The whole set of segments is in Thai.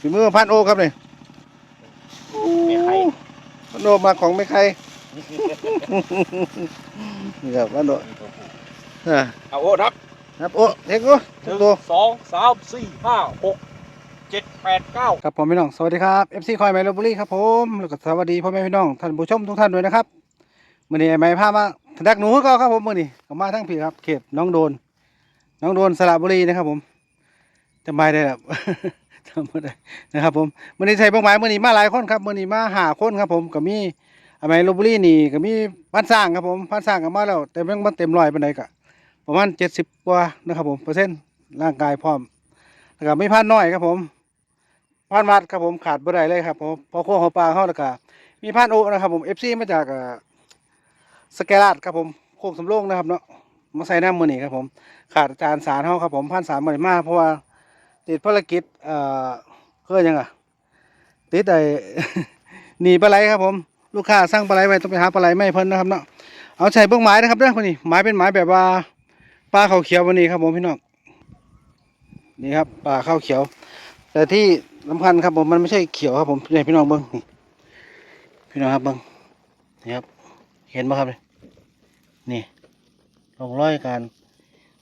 ฝีมือพันโอครับนี่ไม่ใครพันโอมาของไม่ใครนี่ครับพันโออ่าเอาโอ้นับครับโอ้เด็กโอ้หนึ่งตัวสองสามสี่ห้าหกเจ็ดแปดเก้าครับผมพี่น้องสวัสดีครับ FC คอยไมโลบุรีครับผมแล้วก็สวัสดีพ่อแม่พี่น้องท่านผู้ชมทุกท่านด้วยนะครับมื่อนี้ไอ้ไม้พามาทันดักหนูก็ครับผมมื่อนี้ก็มาทั้งพี่ครับเขตน้องโดน น้องโดนสระบุรีนะครับผมจำไม่ได้ครับ จำไม่ได้นะครับ ผมมื่อนี้ใส่เป้าหมายมื่อนี้มาหลายคนครับมื่อนี้มาหาคนครับ ผมก็มีอ้ไมลบบุรีนี่ก็มีพันสร้างครับผมพันสร้างก็มาแล้วแต่ยังมันเต็มร้อยปานใดก็ประมาณเจ็ดสิบกว่านะครับ ผมเปอร์เซ็นต์ร่างกายพร้อมแล้วก็ไม่พันน้อยครับ ผมพานวัดครับผมขาดบ่ได้เลยครับผมพอโค้งหัวปลาเข้าแล้วก็มีพานโอนะครับ ผมเอฟซีมาจากสแกลาดครับผมโค้งสำโรงนะครับเนาะมาใส่น้ำมือนี่ครับผม ขาดอาจารย์สารเขาครับผมพันสารมามากเพราะว่า ติดภารกิจเอ่อเพื่อยังอะติดไอ้หนีปลาไหลครับผมลูกค้าสั่งปลาไหลไว้ต้องไปหาปลาไหลไม่เพิ่นนะครับเนาะเอาใส่เบื้องไม้นะครับเด้อคนนี้ไม้เป็นไม้แบบว่าปลาเขาเขียววันนี้ครับผมพี่น้องนี่ครับปลาข้าวเขียว แต่ที่สำคัญครับผมมันไม่ใช่เขียวครับผมให้พี่น้องเบิ้งนี่พี่น้องครับเบิ้งนี่ครับ เห็นไหมครับเนี่ยนี่ลองร้อยการ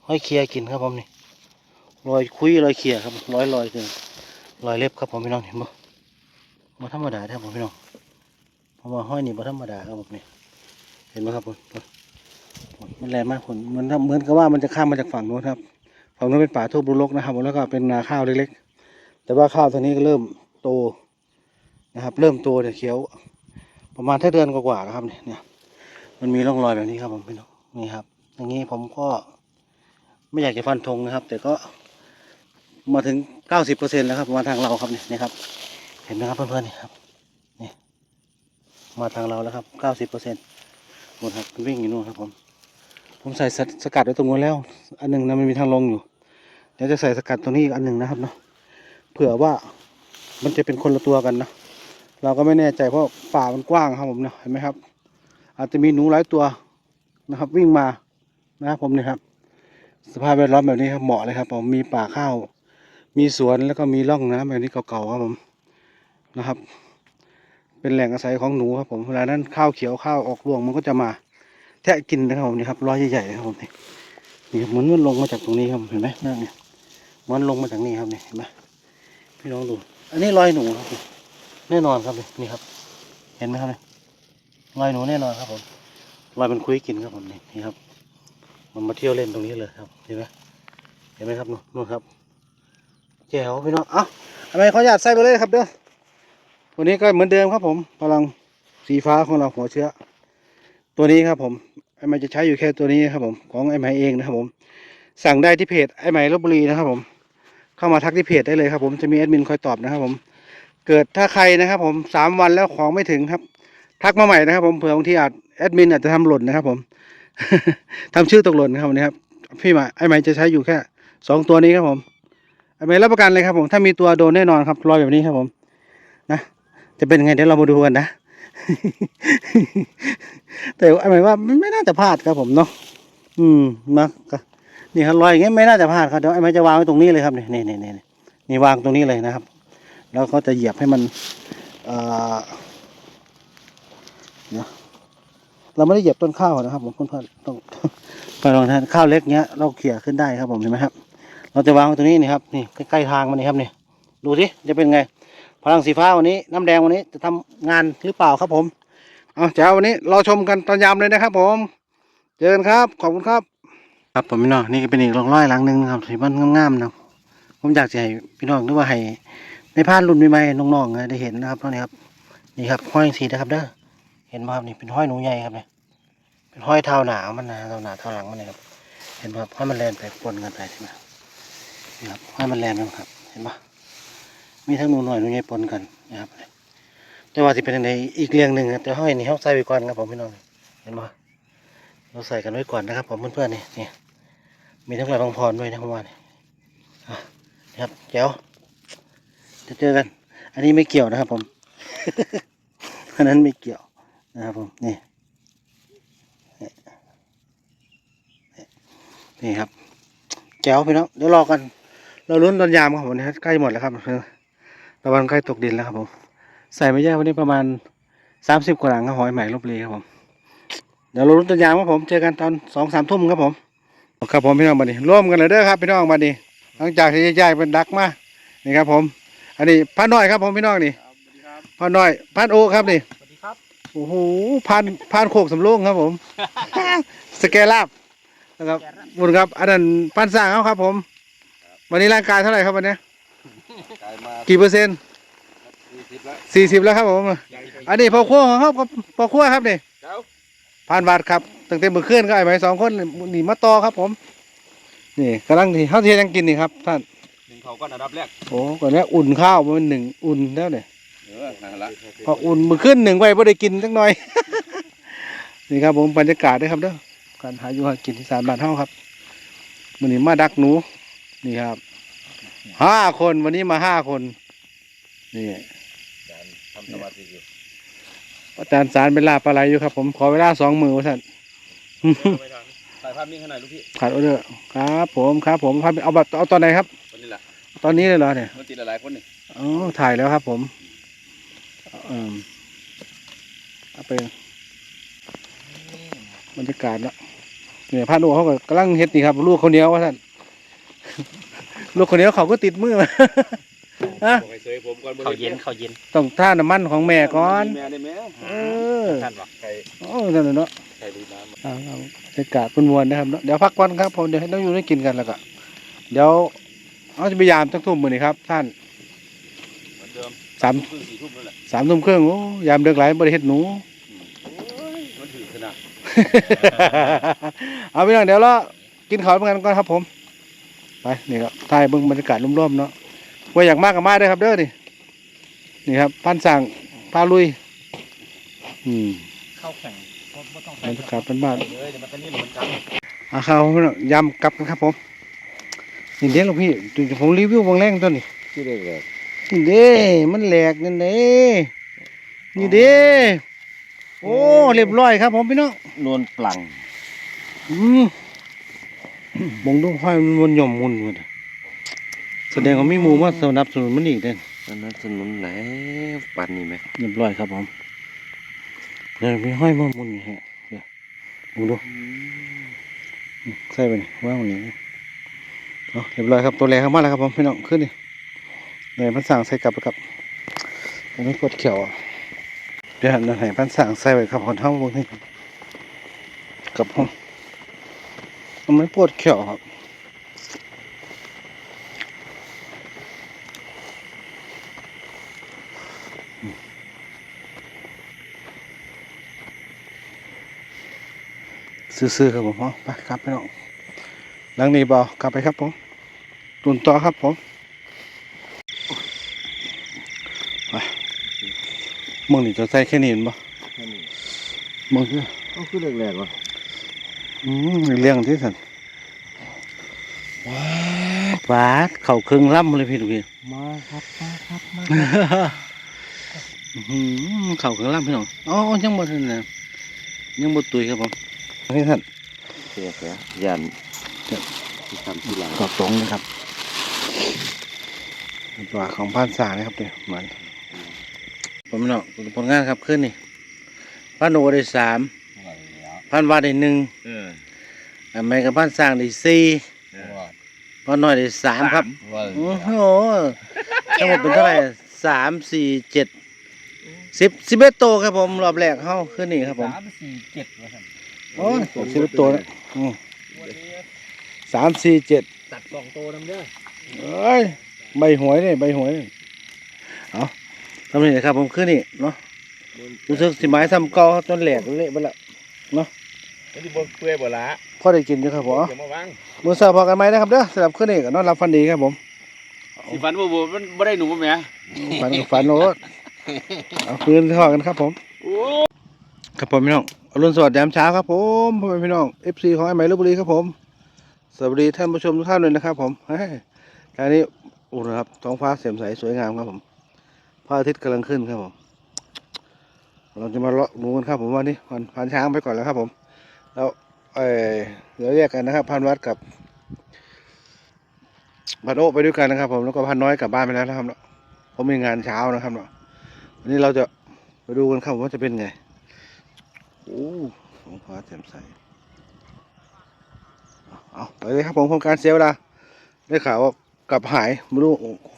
ห้อยเคลียกินครับผมนี่ รอยคุยรอยเคลียครับรอยรอยคือรอยเล็บครับผมพี่น้องเห็นบ่มาธรรมดาครับผมพี่น้องเพราะว่าห้อยนี่มาธรรมดาครับผมนี่เห็นไหมครับผมมันแรงมากคนเหมือนเหมือนกับว่ามันจะข้ามมาจากฝั่งโน้นครับฝั่งโน้นเป็นป่าทุ่งบุรกนะครับแล้วก็เป็นนาข้าวเล็กๆ แต่ว่าข้าวตัวนี้ก็เริ่มโตนะครับ เริ่มโตเนี่ยเขียว ประมาณแค่เดือนกว่าๆแล้วครับนี่เนี่ยมันมีร่องรอยแบบนี้ครับผมพี่น้องนี่ครับอย่างนี้ผมก็ไม่อยากจะฟันธงนะครับ แต่ก็ มาถึงเก้าสิบเปอร์เซ็นแล้วครับมาทางเราครับเนี่ยนะครับ เห็นไหมครับเพื่อนๆนี่ครับนี่มาทางเราแล้วครับเก้าสิบเปอร์เซ็นต์หมดครับวิ่งอยู่นู่นครับผมผมใส่สสกัดไว้ตรงนู้นแล้ว อันหนึ่งนะมันมีทางลงอยู่เดี๋ยวจะใส่สกัดตรงนี้อีกอันหนึ่งนะครับเนาะเผื่อว่ามันจะเป็นคนละตัวกันนะเราก็ไม่แน่ใจเพราะป่ามันกว้างครับผมเนาะเห็นไหมครับ อาจจะมีหนูหลายตัวนะครับวิ่งมานะครับผมเนี่ยครับ สภาพแวดล้อมแบบนี้ครับเหมาะเลยครับผมมีป่าข้าว มีสวนแล้วก็มีร่องน้ำแบบนี้เก่าๆครับผมนะครับ เป็นแหล่งอาศัยของหนูครับผมเวลานั้นข้าวเขียวข้าวออกรวงมันก็จะมาแทะกินนะครับผมนี่ครับร้อยใหญ่ๆนะครับผมนี่นี่เหมือนมันลงมาจากตรงนี้ครับเห็นไหมนั่นเนี่ยมันลงมาจากนี่ครับนี่เห็นไหมพี่น้องดู อันนี้รอยหนูครับแน่นอนครับนี่นี่ครับ เห็นไหมครับนี่รอยหนูแน่นอนครับผมรอยมันคุยกินครับผมนี่นี่ครับ มันมาเที่ยวเล่นตรงนี้เลยครับเห็นไหมเห็นไหมครับนู่นครับ แจ๋วพี่น้อง เอ้าทำไมเขาอยากใส่ไปเลยครับเด้อตัวนี้ก็เหมือนเดิมครับผมพลังสีฟ้าของเราหัวเชื้อ ตัวนี้ครับผมไอ้ไม้จะใช้อยู่แค่ตัวนี้ครับผมของไอ้ไม้เองนะครับผม สั่งได้ที่เพจไอ้ไม้ลบบุรีนะครับผม เข้ามาทักที่เพจได้เลยครับผมจะมีแอดมินคอยตอบนะครับผม เกิดถ้าใครนะครับผมสามวันแล้วของไม่ถึงครับ ทักมาใหม่นะครับผมเผื่อบางทีอาจแอดมินอาจจะทำหล่นนะครับผมทำชื่อตกหล่นครับวันนี้ครับพี่หมาไอ้ไหมายจะใช้อยู่แค่สองตัวนี้ครับผม ไอ้ไหมายรับประกันเลยครับผมถ้ามีตัวโดนแน่นอนครับรอยแบบนี้ครับผมนะจะเป็นไงเดี๋ยวเรามาดูกันนะ แต่ไอ้ไหมายว่าไม่น่าจะพลาดครับผมเนาะอืมมาก็นี่ครับรอยอย่างเงี้ยไม่น่าจะพลาดครับเดี๋ยวไอ้ไมายจะวางไว้ตรงนี้เลยครับนี่นี่นี่นี่นี่วางตรงนี้เลยนะครับ แล้วก็จะเหยียบให้มันเอ่อเดี๋ยวเราไม่ได้เหยียบต้นข้าวนะครับผมเพื่อนๆต้องไปลองทานข้าวเล็กเงี้ยเราเขี่ยขึ้นได้ครับผมเห็นไหมครับ เราจะวางไว้ตรงนี้นี่ครับนี่ใกล้ๆทางมันนี่ครับนี่ดูสิจะเป็นไงพลังสีฟ้าวันนี้น้ำแดงวันนี้จะทำงานหรือเปล่าครับผมเอาเจ้าวันนี้เราชมกันตอนยามเลยนะครับ ผมเจอกันครับขอบคุณครับ ครับผมพี่น้องนี่ก็เป็นอีกรองร้อยหลังหนึ่งครับที่มันงามๆนะผมอยากจะให้พี่น้องหรือว่าให้ในพลานรุ่นใหม่ๆน้องๆได้เห็นนะครับตอนี่ครับนี่ครับห้อยสีนะครับเด้อเห็นไหมครับนี่เป็นห้อยหนูใหญ่ครับเนี่ยเป็นห้อยเท้าหนามันนะเท้าหนาเท้าหลังมันเลยครับเห็นไหมครับห้อยมันแลนไปปนกันไปใช่ไหม นี่ครับห้มันแลนกันครับ เห็นปะมีทั้งหนูหน่อยหนูใหญ่ปนกันนะครับ แต่ว่าที่เป็นในอีกเรื่องหนึ่งครับแต่ห้อยนี่เขาใส่ไว้ก่อนครับผมพี่น้องเห็นปะเราใส่กันไว้ก่อนนะครับผมเพื่อนๆนี่นี่มีทั้งหลายบางพรด้วยนะผมว่านี่อะนี่ครับแจ๋วจะเจอกัน อันนี้ไม่เกี่ยวนะครับผมอันนั้นไม่เกี่ยวนะครับผมนี่นี่ครับแจ๋วพี่น้องเดี๋ยวรอกัน เราลุ้นตอนยามครับผมนะใกล้หมดแล้วครับตตะวันใกล้ตกดินแล้วครับผมใส่ไม่ยากวันนี้ประมาณสามสิบกว่าหลังครับหอยใหม่ลบบุรีครับผมเดี๋ยวเราลุ้นตัวยางครับผมเจอกันตอนสองสามทุ่มครับผมครับผมพี่น้องบัดนี้ร่วมกันเลยเด้อครับพี่น้องบัดนี้หลังจากที่ยายเป็นดักมานี่ครับผม อันนี้พันน้อยครับผมพี่น้องนี่สวัสดีครับพันน้อยพันโอครับนี่สวัสดีครับโอ้โหพันพันโคกสำโรงครับผมสเกลาบนะครับบุญครับอันนั้นพันสร้างเขาครับผม วันนี้ร่างกายเท่าไหร่ครับวันนี้กลายมากี่เปอร์เซ็นต์สี่สิบแล้วสี่สิบแล้วครับผมใหญ่ไปอันนี้พอขั้วของเขาครับพอขั้วครับนี่เจ้าพันบาทครับตั้งแต่เมื่อคืนก็ไอ้ไหมสองคนนี่มาต่อครับผม นี่กำลังที่เขาเทียยังกินนี่ครับท่านหนึ่งเขาก็อันดับแรกโอ้ก่อนนี้อุ่นข้าวมันหนึ่งอุ่นแล้วเนี่ยเออนั่นละพออุ่นมือขึ้นหนึ่งไว้ไ่ได้กินสักหน่อย นี่ครับผมบรรยากาศด้วยครับเด้อการหาอยู่หากินที่สารบ้านเฮาครับวันนี้มาดักหนู นี่ครับห้าคนวันนี้มาห้าคน นี่ทำสมาธิอยู่อาจารย์สารเป็นลาปลาไหลอยู่ครับ ผมขอเวลาสองมือว่าท่านถ่ายภาพนิ่งให้หน่อยลูกพี่ขาดออเดอร์ครับ ผมครับผมครับเอาบัตรเอาตอนไหนครับวันนี้แหละตอนนี้เลยเหรอเนี่ยเมื่อตีหลายๆคนนี่อ๋อถ่ายแล้วครับ ผมเอ่อเอาไปบรรยากาศเนาะเนี่ยพานุเขาก็กำลังเฮ็ดนี่ครับลูกเขาวเหนียวว่าท่าน ลูกเขาวเหนียวเขาก็ติดมือมาฮะบอกให้เซยผมก่อนเขาเย็นเขาเย็นต้องท่าน้ำมันของแม่ก่อน แม่ได้ไหมเออท่านบอกไก่โอ้นั่นน่ะเนาะไก่ดูน้ำเอาเอาบรรยากาศเป็นมวลนะครับเนาะเดี๋ยวพักก่อนครับผมเดี๋ยวให้น้องอยู่ได้กินกันแล้วก็เดี๋ยวเอาจะพยายามตั้งทุ่มมือนี่ครับ ท่านเหมือนเดิมสามครึ่งสี่ทุ่มนั่นแหละสามทุ่มครึ่งโอ้ยามเดึกหลายบริเฮ็ดหนูมันถือขนาด เอาไปหน่อยเดี๋ยวเรากินข้าวเหมือนกันก่อนครับผม ไปนี่ครับถ่ายเบิ่งบรรยากาศร่มๆเนาะว่าอยากมากกับมาเด้อครับเด้อนี่นี่ครับพันสั่งพาลุย อืมเข้าแข่งก็บ่ต้องบรรยากาศเป็นบ้านเลยเดี๋ยวมันจะนี่เหมือนกันอาข้าวพี่น้องยำกลับกันครับผมนี่เด้หลวงพี่ดูผมรีวิวบางแรงตัวนี้ที่เด็กเลยนี่เด้มันแหลกนั่นเด้นี่เด้โอ้เรียบร้อยครับผมพี่น้องนวลปลังอืม บงดูห้อยมันวนหย่อมมุนหมดอะแสดงว่ามีหมูมาสนับสนุนมันอีกเด่นสนับสนุนไหนปันนี่ไหมเรียบร้อยครับผมเดี๋ยวมีห้อยมามุนอยู่ฮะเดี๋ยวบงดูอืมใส่ไปนี่ว่างอย่างนี้เอาเรียบร้อยครับตัวแรกเข้ามาแล้วครับผมพี่น้องขึ้นนี่เดี๋ยวพันสั่งใส่กลับไปครับอันนี้ปวดเขียวอะเดี๋ยวหันมาให้พันสั่งใส่ไว้ครับคนเท่าบางทีกับผม มันไม่ปวดเขียวครับซื้อๆครับผมเอาไปครับพี่น้องหลังนี้บอกลับไปครับผมตุนต่อครับผมไปมึงนี่จะใส่แค่นี้เห็นบ่มึงคือก็คือแรกๆวะ อืมเลี้ยงที่สันว้าหวานเข่าเครื่องล่ำเลยพี่ทุกพี่มาครับมาครับมาอื้อหือเข่าเครื่องล่ำพี่น้องอ๋อยังบ่ทันนะยังบ่ตุยครับผมนี่ท่านเสียแกยันที่ทำที่หลังตอบตรงนะครับตัวของพันสานะครับเนี่ยเหมือนผมเนาะผลงานครับขึ้นนี่พันโอได้สาม พันวาได้หนึ่งเอออันไม่กับพันสร้างได้สี่พันน้อยได้สามครับโอ้โหทั้งหมดเป็นเท่าไหร่สามสี่เจ็ดสิบสิบเอ็ดโตวครับผมรอบแรกเข้าขึ้นนี่ครับผมสามสี่เจ็ดวะท่านโอ้ยสิบเอ็ดโตวแล้วอืมสามสี่เจ็ดตัดสองโตน้ำเด้อเอ้ยใบหวยนี่ใบหวยนี่เอาทำนี่นะครับผมขึ้นนี่เนาะรู้สึกสิไม้ซ้ำเก่าจนแหลกเละไปแล้ว ไม่ได้บนเปื่อยบ่ละพอได้กินอยู่ครับผมอย่ามาวางมือเสิร์ฟพอกันไหมนะครับเด้อสำหรับขึ้นนี่ก็นอนรับฟันดีครับผมสิฟันบ่บ่มันบ่ได้หนูบ่แม่ฝันกับฝันโน้ตเอาคืนทอดกันครับผมโอ้ครับผมพี่น้องอรุณสวัสดิ์ยามเช้าครับผมพ่อแม่พี่น้อง FC ของไอ้ไหมลพบุรีครับผมสวัสดีท่านผู้ชมทุกท่านเลยนะครับ ผมเฮ้ยทางนี้โอ้นะครับท้องฟ้าแจ่มใสสวยงามครับผมพระอาทิตย์กำลังขึ้นครับผม เราจะมาเลาะหนูกันครับผมวันนี้พันพันช้างไปก่อนแล้วครับ ผม แล้วเออเดี๋ยวแยกกันนะครับ พันวัดกับพันโอไปด้วยกันนะครับ ผมแล้วก็พันน้อยกลับบ้านไปแล้วนะครับเนาะผมมีงานเช้านะครับเนาะวันนี้เราจะไปดูกันครับว่าจะเป็นไงโอ้ท้องฟ้าแจ่มใสเอาไปเลยครับผมโครงการเสียเวลาได้ข่าวว่ากลับหายไม่รู้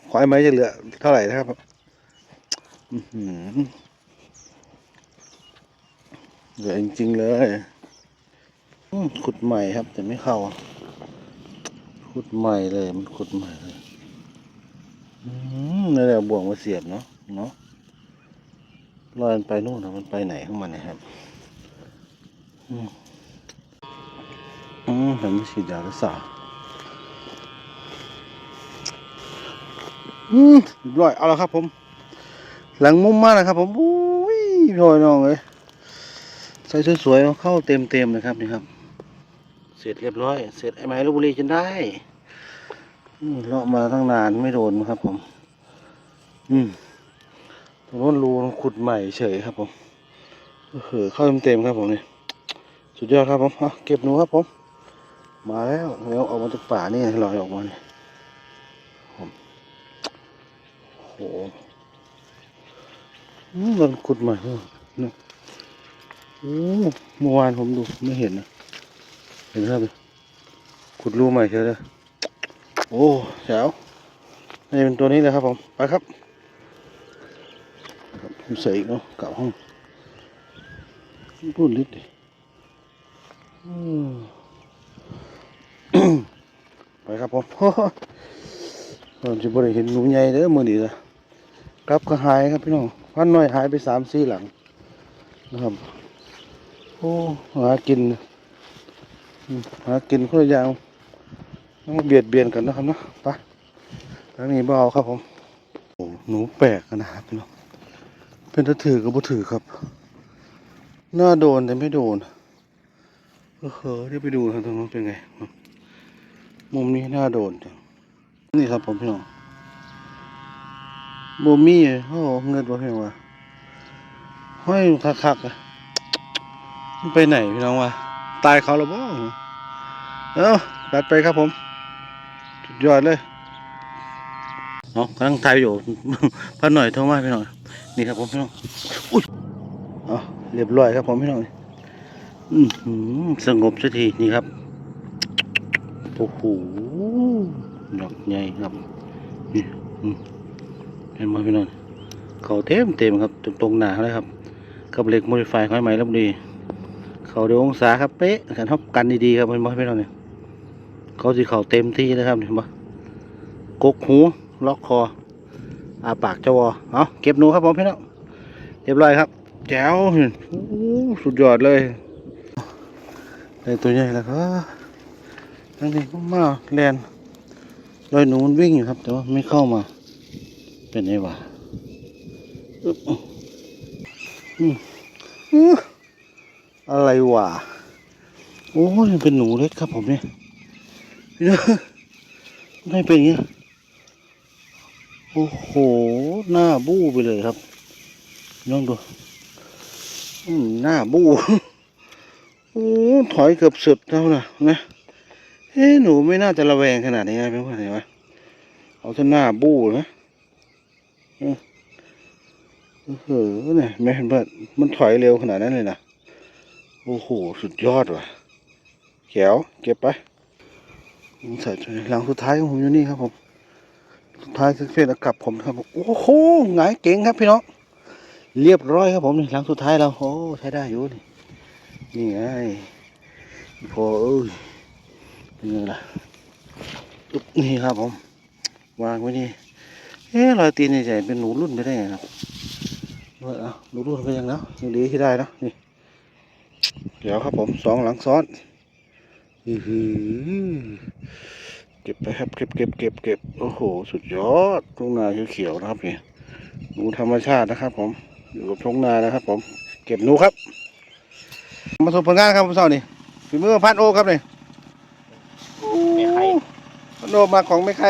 ขอให้ไหมจะเหลือเท่าไหร่นะครับอื้อหือ เหลือจริงๆเลยขุดใหม่ครับ แต่ไม่เข้า ขุดใหม่เลย มันขุดใหม่เลยอืมนี่แหละบ่วงมาเสียบเนาะเนาะลอยไปนู่นนะมันไปไหนของมันนะครับอืมอืมแต่ไม่ฉีดยาหรือสาอืมร้อยเอาละครับผม หลังมุมมากนะครับผมอุ้ยพี่อยน้องเลย ใส่สวยๆเข้าเต็มๆเลยครับนี่ครับ เสร็จเรียบร้อย เสร็จไอ้ไม้ลบบุรีจนได้เลาะมาตั้งนานไม่โดนครับผม อืมตรงนู้นรูขุดใหม่เฉยครับผมเออเข้าเต็มๆครับผมนี่สุดยอดครับผมเก็บหนูครับผม มาแล้วแล้วออกมาจากป่านี่ลอยออกมาเนี่ยผมโอ้โหมันขุดใหม่ด้วยนะ โอ้เมื่อวานผมดูไม่เห็นนะ เห็นครับขุดรูใหม่เชียวเลยโอ้แจ๋วนี่เป็นตัวนี้เลยครับผม ไปครับผมใส่อีกเนาะกลับห้องพูดนิดดิไปครับผมเราจะบริเห็นหนูใหญ่เด้อมือนี้ละกลับก็หายครับพี่น้องพันน้อยหายไปสามสี่หลังนะครับ โอ้หากินมหากินคนละอย่างต้องมาเบียดเบียนกันนะครับเนาะไปทางนี้เบาครับผมโอ้หนูแปลกนะครับพี่น้องเป็นตะถือกับบ่ถือครับหน้าโดนแต่ไม่โดนเออเฮ้เดี๋ยวไปดูครับตรงนู้นเป็นไง มุมนี้หน้าโดนจังนี่ครับผมพี่น้องโบมี่โอ้เงินบ่เพียงว่าห้อยคักๆอะ ไปไหนพี่น้องวะตายเขาหรือบ่าเอ้าตัดไปครับผมสุดยอดเลยเอากำลังถ่ายอยู่พันหน่อยโทรมาพี่น่อยนี่ครับผมพี่น้องอุ้ยเอาเรียบร้อยครับผมพี่น้องอือหือสงบสักทีนี่ครับโอ้โหดอกใหญ่ครับนี่เห็นไหมพี่น้องเขาเต็มเต็มครับตรงตรงหนาเลยครับกับเหล็กโมดิฟายของไอ้ไหมแล้วดี เขาเดี๋ยวองศาครับเป๊ะกันทับกันดีๆครับเห็นบ่พี่น้องเนี่ยเขาสิเขาเต็มที่นะครับเห็นบ่กกหูล็อกคออาปากจวอเอาเก็บหนูครับผมพี่น้องเรียบร้อยครับ แจ๋วเห็นสุดยอดเลยได้ตัวใหญ่แล้วครับทั้งนี้ก็มาแลนลอยหนูมันวิ่งอยู่ครับ แต่ว่าไม่เข้ามา เป็นไงวะอึ๊บอืม อะไรวะโอ้ยเป็นหนูเล็กครับผมเนี่ยไม่เป็นอย่างเงี้โอ้โห หน้าบู้ไปเลยครับน้องดูหน้าบู้โอ้ถอยเกือบสุดแล้วนะนะเฮ้หนูไม่น่าจะระแวงขนาดนี้นะเป็นว่าไงวะเอาท่าหน้าบู้นะเออเนี่ยไม่เห็นว่ามันถอยเร็วขนาดนั้นเลยนะ โอ้โห สุดยอดว่ะแขวเก็บไปใส่หลังสุดท้ายของผมอยู่นี่ครับผม สุดท้ายเสร็จแล้วกลับผมครับผมโอ้โหหงายเก่งครับพี่น้อง เรียบร้อยครับผมนี่หลังสุดท้ายเราโอ้ใช้ได้อยู่นี่นี่ไงพอเอ้ยเป็นไงล่ะนี่ครับผม วางไว้นี่เอ๊ะรอยตีนใหญ่เป็นหนูรุ่นไปได้ไงครับเออเอาหนูรุ่นไปยังแล้วยังดีที่ได้นะนี่ เดี๋ยวครับผมสองหลังซ้อนอือหือเก็บไปครับเก็บเก็บเก็บเก็บโอ้โห สุดยอดทุ่งนาเขียวๆนะครับนี่หนูธรรมชาตินะครับ ผมอยู่กับทุ่งนานะครับ ผม เก็บหนูครับ มาส่งผลงานครับผมเศร้านี่ฝีมือพันโอครับนี่ไม่ใครพันโอมาของไม่ใคร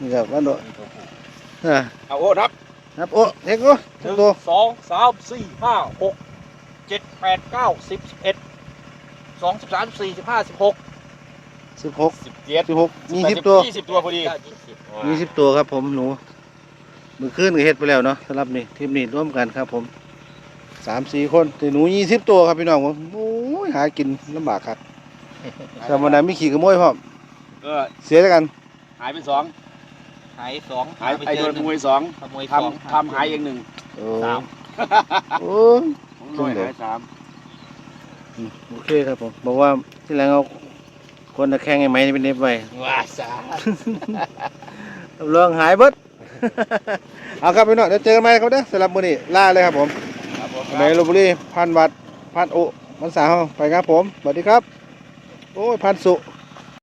นี่ครับพันโออะเอาโอ้นับ ครับโอ้เด็กโอ้หนึ่งตัวสองสามสี่ห้าหกเจ็ดแปดเก้าสิบสิบเอ็ดสองสิบสามสิบสี่สิบห้าสิบหกสิบหกสิบเจ็ดสิบหกมีสิบตัวยี่สิบตัวพอดีมีสิบตัวครับผมหนูมือขึ้นก็เฮ็ดไปแล้วเนาะสำหรับนี่ทีมนี้ร่วมกันครับผมสามสี่คนแต่หนูยี่สิบตัวครับพี่น้องผมโอ้ยหากินลำบากครับแต่วันนั้นมีขี่ขโมยพร้อมก็เสียแล้วกัน หายไปสอง หายสองหายไอ้โดนขโมยสองขโมยทำทำหายเองหนึ่งโอ้สามโอ้ยผมลอยหายสามอืมโอเคครับผมบอกว่าที่แรงเอาคนตะแคงไอ้ไม้นี่เป็นเน็บไว้ว้าสารับรองหายเบิดเอาครับพี่น้องเดี๋ยวเจอกันใหม่ครับเด้อสำหรับมื้อนี้ลาเลยครับผมครับผมในลพบุรีพันวัดพันโอมันสาวไปครับผมสวัสดีครับ โอ้ยพันสุ